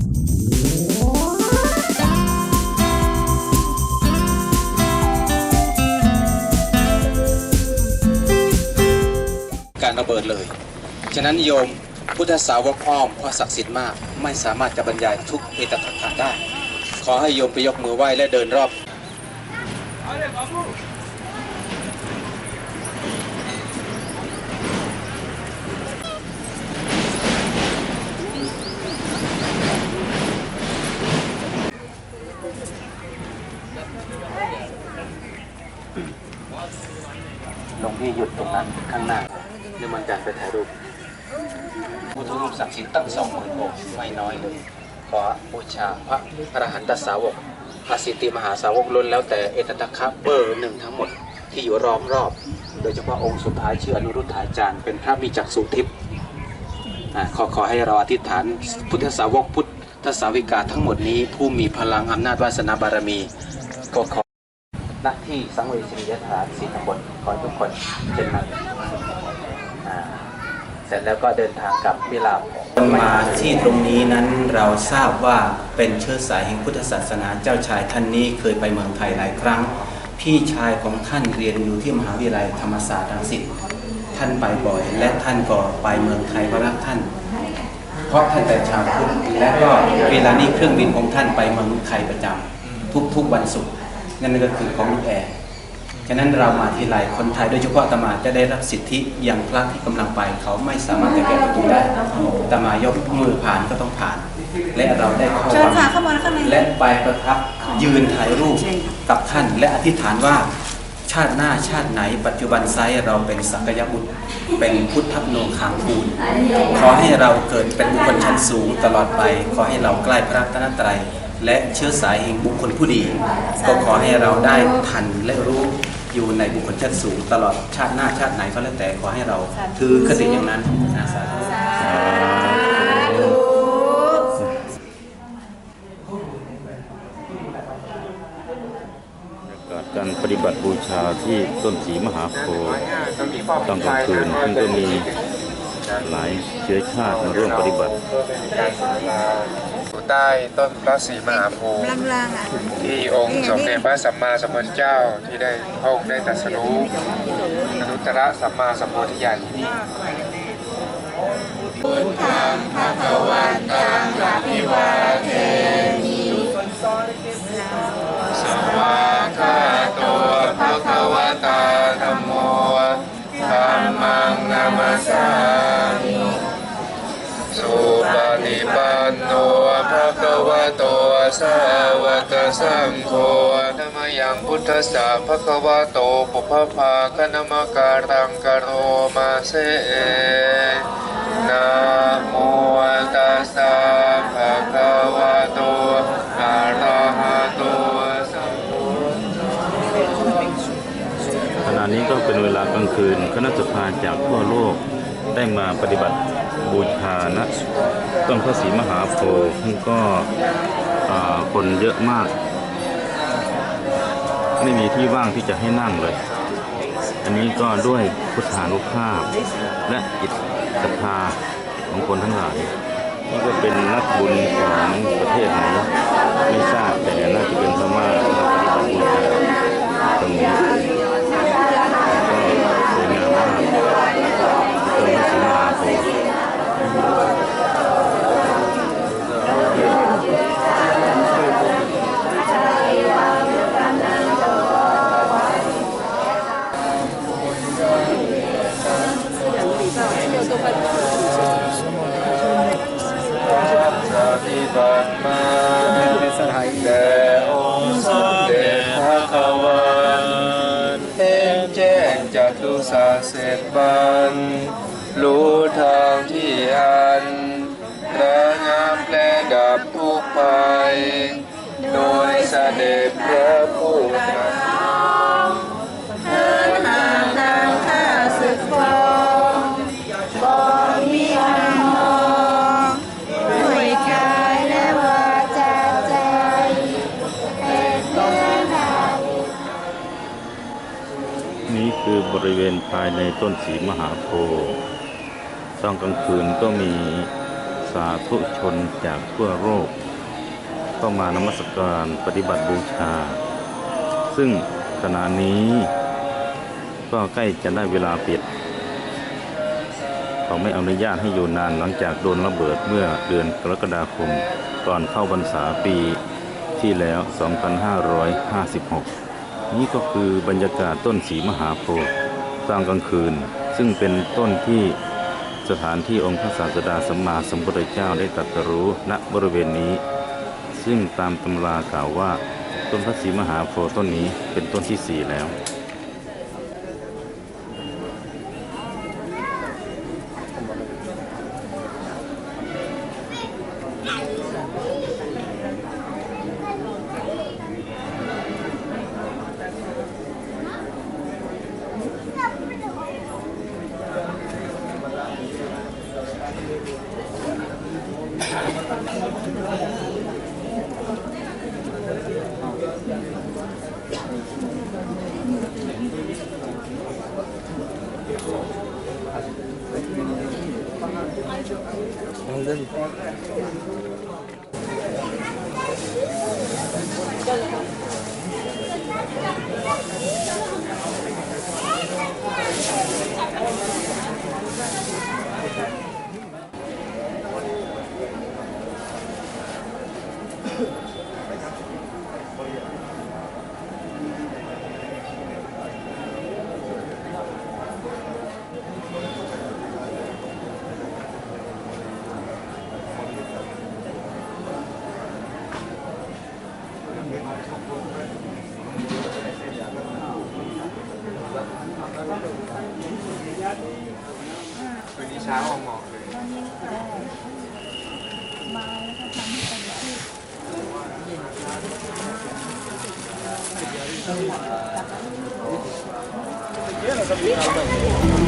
การระเบิดเลย ฉะนั้นโยมพุทธสาวกอ้อมพระศักดิ์สิทธิ์มาก ไม่สามารถจะบรรยายทุกเอตทัคคะได้ ขอให้โยมไปยกมือไหว้และเดินรอบ หลวง พี่หยุดตรงนั้นข้างหน้าเนี่มันการไปถ่ายรูปพุทธรูปศักดิ์สิทธิ์ตั้งสองหมื่นองค์ไม่น้อยเลยขอบูชาพระอรหันตสาวกพระสิทธิมหาสาวกล้นแล้วแต่เอตตะคะเบอร์หนึ่งทั้งหมดที่อยู่ล้อมรอบ โดยเฉพาะองค์สุดท้ายชื่ออนุรุทธาจารย์เป็นพระมีจักษุทิพย์ขอขอให้เราอธิษฐานพุทธสาวกพุทธสาวิกาทั้งหมดนี้ผู้มีพลังอำนาจวาสนาบารมีก็ขอ หน้าที่สังเวชนียฐานสี่ตำบลขอทุกคนเช่นนั้นอ่าเสร็จแล้วก็เดินทางกลับวิลาบมาที่ตรงนี้นั้นเราทราบว่าเป็นเชื้อสายแห่งพุทธศาสนาเจ้าชายท่านนี้เคยไปเมืองไทยหลายครั้ง พี่ชายของท่านเรียนอยู่ที่มหาวิทยาลัยธรรมศาสตร์รังสิตท่านไปบ่อย และท่านก็ไปเมืองไทยเพราะรักท่านเพราะท่านเป็นชาวพุทธและก็เวลานี้เครื่องบินของท่านไปเมืองไทยประจำทุกๆวันศุกร์ นั่นก็คือของลูกแอร์ฉะนั้นเรามาที่ไรคนไทยโดยเฉพาะอาตมาจะได้รับสิทธิอย่างพระที่กำลังไป เขาไม่สามารถจะแก้ประตูได้อาตมายกมือผ่านก็ต้องผ่าน และเราได้เข้าเชิญวังค่ะเข้ามาข้างในและไปประทับยืนถ่ายรูปกับท่าน และอธิษฐานว่าชาติหน้าชาติไหน ปัจจุบันไซส์เราเป็นสักยบุตรเป็นพุทธโนคางคูลขอให้เราเกิดเป็นบุคคลชั้นสูงตลอดไป ขอให้เราใกล้พระรัตนตรัย และเชื้อสายแห่งบุคคลผู้ดี ก็ขอให้เราได้ทันและรู้อยู่ในบุคคลชั้นสูงตลอดชาติหน้าชาติไหนก็แล้วแต่ขอให้เราถือคติอย่างนั้นนะสาธุการปฏิบัติบูชาที่ต้นสีมหาโพธิ์ตอนกลางคืนซึ่งก็มีหลายเชื้อชาติมาร่วมปฏิบัติอยู่ ใต้ต้นพระศรีมหาโพธิ์ลางๆอะที่องค์สมเด็จพระสัมมาสัมพุทธเจ้าที่ได้พระองค์ได้ตรัสรู้อนุตตรสัมมาสัมโพธิญาณที่นี่สวากาโตภะคะวะตาธัมโมธัมมังนามัสสามิสุปฏิปันโน ภะคะวะโตสาวกสังโฆธรรมยังพุทธสสะภะคะวะโตปุพพภาคณมการังกโรมาเสนะโมตัสสะภะคะวะโตอะระหะโตสัมมาขณะนี้ก็เป็นเวลากลางคืนคณะสภาจากทั่วโลก ได้มาปฏิบัติบูชาณต้นพระศรีมหาโพธิ์ซึ่งก็คนเยอะมาก ไม่มีที่ว่างที่จะให้นั่งเลย อันนี้ก็ด้วยพุทธานุภาพ และจิตศรัทธาของคนทั้งหลายนี่ก็เป็นนักบุญของประเทศไหนไม่ทราบแต่น่าจะเป็นพม่ามาปฏิบัติบูชาตรงนี้ ฏิบัติมาแด่องค์สมเด็จพระควันเห็นแจ้งจัตุสาเสร็จบันรู้ทางที่อันระงับและดับทุกข์ไปโดยเสด็จพระ คือบริเวณภายในต้นสีมหาโพธิ์ตอนกลางคืนก็มีสาธุชนจากทั่วโลกเข้ามานมัสการปฏิบัติบูชา ซึ่งขณะนี้ก็ใกล้จะได้เวลาปิดเขาไม่อนุญาตให้อยู่นานหลังจากโดนระเบิดเมื่อเดือนกรกฎาคมก่อนเข้าพรรษาปีที่แล้ว 2556 นี่ก็คือบรรยากาศต้นสีมหาโพธิ์ตอนกลางคืน ซึ่งเป็นต้นที่สถานที่องค์พระศาสดาสัมมาสัมพุทธเจ้าได้ตรัสรู้ณบริเวณนี้ ซึ่งตามตำรากล่าวว่า ต้นพระศรีมหาโพธิ์ต้นนี้เป็นต้นที่สี่แล้ว 완전 คืนนี้เช้าออกหมอกเลยเ